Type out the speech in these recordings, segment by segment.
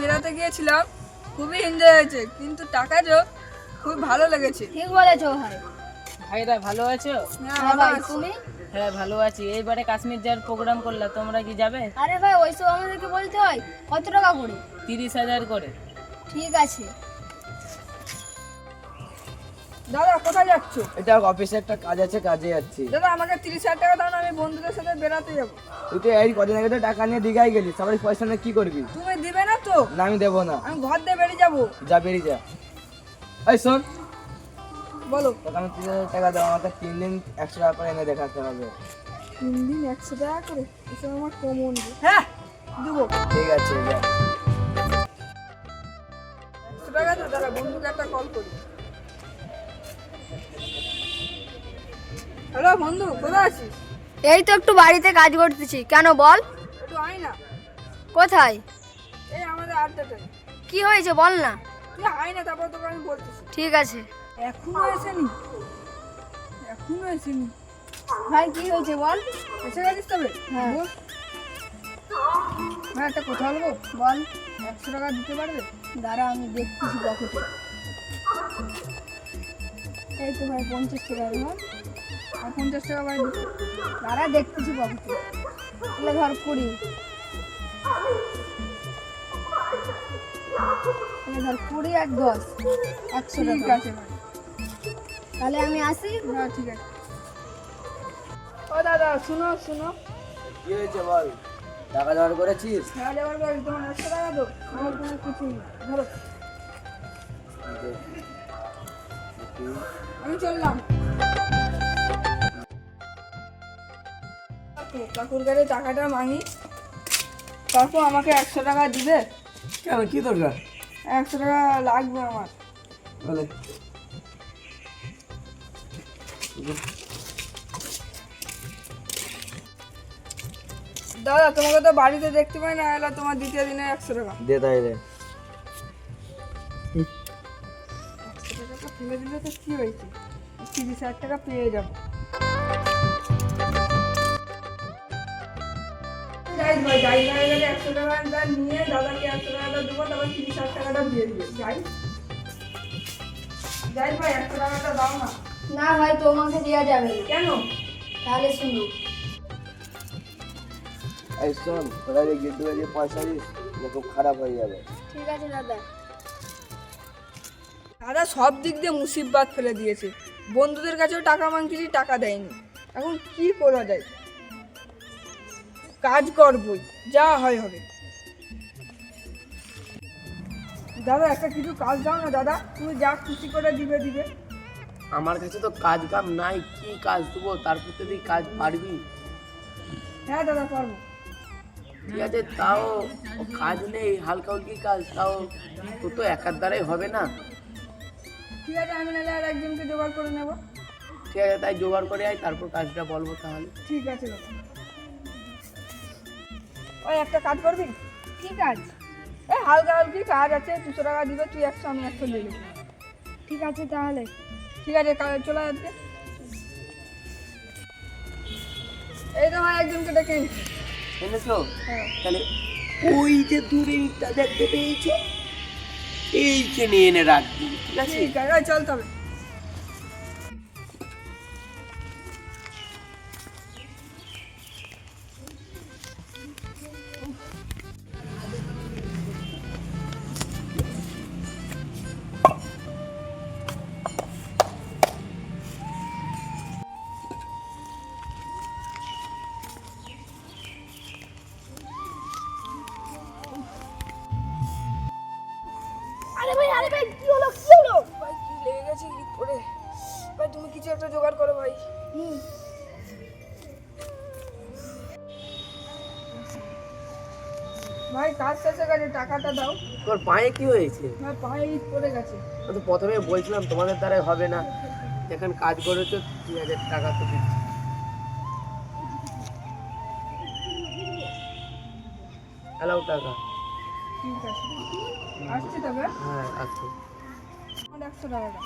বেড়াতে গিয়েছিলাম খুবই এনজয় হয়েছে কিন্তু টাকা যোগ খুব ভালো লেগেছে। ঠিক বলেছ ভাই। ভাইরা ভালো আছো? হ্যাঁ হ্যাঁ ভালো ভাই আছি। তুমি? হ্যাঁ ভালো আছি। এইবারে কাশ্মীর যাওয়ার প্রোগ্রাম করলা তোমরা কি যাবে? আরে ভাই ওইসব আমাদেরকে বলতে হয় কত টাকা করে? তিরিশ হাজার করে। ঠিক আছে। দাদা কোথায় যাচ্ছ? এটা অফিসে একটা কাজ আছে কাজে যাচ্ছি। দাদা আমাকে তিরিশ হাজার টাকা দাও না আমি বন্ধুদের সাথে বেড়াতে যাব। তুই তো এই কদিন আগে তো টাকা নিয়ে দীঘায় গেলি সবাই পয়সা নিয়ে কি করবি? তুমি দিবে না তো? না আমি দেবো না। আমি ঘর দিয়ে বেরিয়ে যাব। যা বেরিয়ে যা। এই শোন। বলো। তোকে আমি তিরিশ হাজার টাকা দেবো আমাকে তিন দিন একশো টাকা করে এনে দেখাতে হবে। তিন দিন একশো টাকা করে? এসব আমার কমন হ্যাঁ। দেবো। ঠিক আছে যা। একশো টাকা তো দাদা বন্ধুকে একটা কল করি। হ্যালো বন্ধু কোথায় আছিস? এই তো একটু বাড়িতে কাজ করতেছি। কেন বল? একটু আয় না। কোথায়? এই আমাদের আড্ডাটাই কি হয়েছে বল না। তুই আয় না তারপর তোকে আমি বলতেছি। ঠিক আছে। এখনও এসেনি? এখনও এসেনি? ভাই কি হয়েছে বল? এসে গেছিস তবে? হ্যাঁ। হ্যাঁ একটা কথা বলব? বল একশো টাকা দিতে পারবে? দাঁড়া আমি দেখতেছি পকেটে। এই তো ভাই পঞ্চাশ টাকা ধর আর পঞ্চাশ টাকা দিতে দাঁড়া দেখতেছি পকেটে তাহলে ধর কুড়ি। তাহলে ধর কুড়ি আর দশ। একশো ঠিক আছে ভাই। তাহলে আমি আসি। হ্যাঁ ঠিক আছে। ও দাদা শুনো শুনো। কি হয়েছে বল? টাকা জোগাড় করেছিস? হ্যাঁ যাবার পর তোমার একশো টাকা তো। আমার কোনো কিছু নেই। ধরো। আমি চললাম। কাকু, কাকুর কাছে টাকাটা মাঙি তারপর আমাকে একশো টাকা দিবে। কেন কি দরকার? একশো টাকা লাগবে আমার। বলে দাদা তোমাকে তো বাড়িতে দেখতে পাই না এলা তোমার দ্বিতীয় দিনে একশো টাকা। দে তাই দিলে তো কি হয়েছে? তিরিশ হাজার টাকা পেয়ে যাব। যাই ভাই যাই ভাই গেলে একশো নিয়ে দাদাকে একশো টাকাটা দেবো তারপর তিরিশ হাজার টাকাটা দিয়ে দিবে। যাই। যাই ভাই একশো টাকাটা দাও না। না ভাই তোমাকে দেওয়া যাবে না। কেন? তাহলে শুনো এই শোন যে গিয়ে দিয়ে পয়সা দিস? খুব খারাপ হয়ে যাবে। ঠিক আছে দাদা। দাদা সব দিক দিয়ে মুসিবত ফেলে দিয়েছে। বন্ধুদের কাছেও টাকা মাংছি টাকা দেয়নি। এখন কি করা যায়? কাজ করবই যা হয় হবে। দাদা একটা কিছু কাজ দাও না দাদা তুমি যা খুশি করে দিবে দিবে। আমার কাছে তো কাজ কাম নাই কি কাজ দেবো? তারপর তুই কাজ পারবি হ্যাঁ দাদা পারব। ঠিক আছে তাও কাজ নেই হালকা হালকি কাজ তাও তোর তো একার দ্বারাই হবে না। ঠিক আছে আমি নাহলে আর একজনকে জোগাড় করে নেব। ঠিক আছে তাই জোগাড় করে আয় তারপর কাজটা বলব তাহলে। ঠিক আছে দাদা ওই একটা কাজ করবি? ঠিক আছে এই হালকা হালকি কাজ আছে দুশো টাকা দিবে তুই একশো আমি একশো দিয়ে দেবো ঠিক আছে তাহলে। ঠিক আছে কাল- চলে যাচ্ছে এই তো ভাই একজনকে ডেকে এনেছো? হ্যাঁ। তাহলে ওই যে দূরে ইটটা দেখতে পেয়েছ? এইকে নিয়ে এনে রাখবি। ঠিক আছে ঠিক আছে চল তবে। ভাই কি হলো কি হলো? ভাই কি লেগে গেছে কি করে ভাই তুমি কিছু একটা জোগাড় করো ভাই। হুম। ভাই কাজ শেষে গেছে টাকাটা দাও। তোর পায়ে কি হয়েছে? ভাই পায়ে ইট পড়ে গেছে। আমি তো প্রথমে বলছিলাম তোমাদের দ্বারাই হবে না। এখন কাজ করেছ তিন হাজার টাকা তো দিচ্ছি। হ্যালো টাকা। ঠিক আছে। আসছি তবে? হ্যাঁ আচ্ছা একশো টাকাটা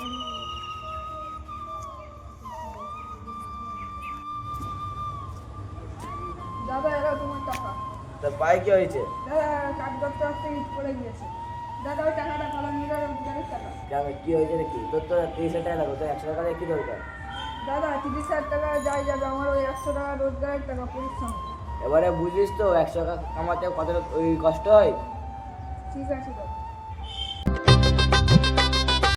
দাদা এরা তোমার টাকা। তা পায়ে কি হয়েছে? দাদা কাজ করতে করতে ইট পড়ে গিয়েছে। দাদা ওই টাকাটা ভালো নিয়ে টাকা। কেন কি হয়েছে নাকি তোর তো তিরিশ হাজার টাকা লাগবে তোর একশো টাকা কি দরকার? দাদা তিরিশ হাজার টাকা যাই যাবে আমার ওই একশো টাকা রোজগারের টাকা পরিশ্রম। এবারে বুঝিস তো একশো টাকা কামাতে কত ওই কষ্ট হয়? ঠিক আছে দাদা